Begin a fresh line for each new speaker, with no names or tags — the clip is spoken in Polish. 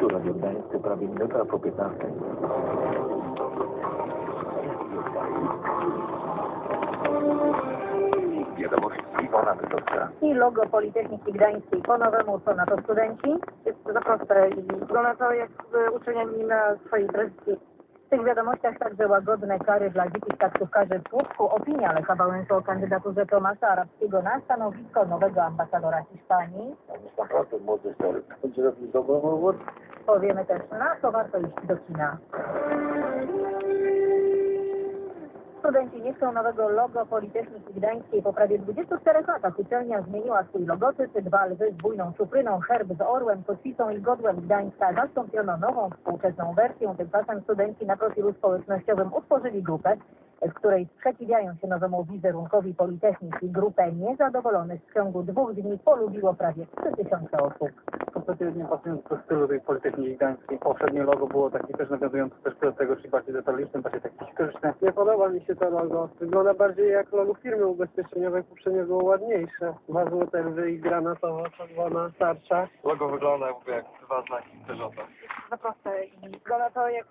Tu Radio Gdańsk, prawie minuta po 15. Wiadomości Iwona Wydowska.
I logo Politechniki Gdańskiej po nowemu, co na to studenci. Jest to za proste i wygląda to jak z uczeniami na swojej tradycji. W tych wiadomościach także łagodne kary dla dzikich taksówkarzy w Słupsku. Opinia Lecha Wałęsy o kandydaturze Tomasa Arabskiego na stanowisko nowego ambasadora Hiszpanii.
Jest naprawdę młody historyk. Będzie robił dobrą robotę.
Powiemy też, na co warto iść do kina. Studenci nie chcą nowego logo Politechniki Gdańskiej. Po prawie 24 latach uczelnia zmieniła swój logotyp. Dwa lwy z bujną czupryną, herb z orłem, kotwicą i godłem Gdańska zastąpiono nową, współczesną wersją. Tymczasem studenci na profilu społecznościowym utworzyli grupę, w której sprzeciwiają się nowemu wizerunkowi Politechniki. Grupę niezadowolonych w ciągu dwóch dni polubiło prawie 3000 osób.
Kompletnie nie pasując do stylu tej Politechniki Gdańskiej. Poprzednie logo było takie też nawiązujące też do tego, czyli bardziej detaliczne, bardziej takie historyczne.
Nie podoba mi się to logo. Wygląda bardziej jak logo firmy ubezpieczeniowej. Poprzednio było ładniejsze. Dwa złote lwy i granatowa, czerwona tarcza.
Logo wygląda jakby jak dwa znaki Peugeota.
Za proste i wygląda to jak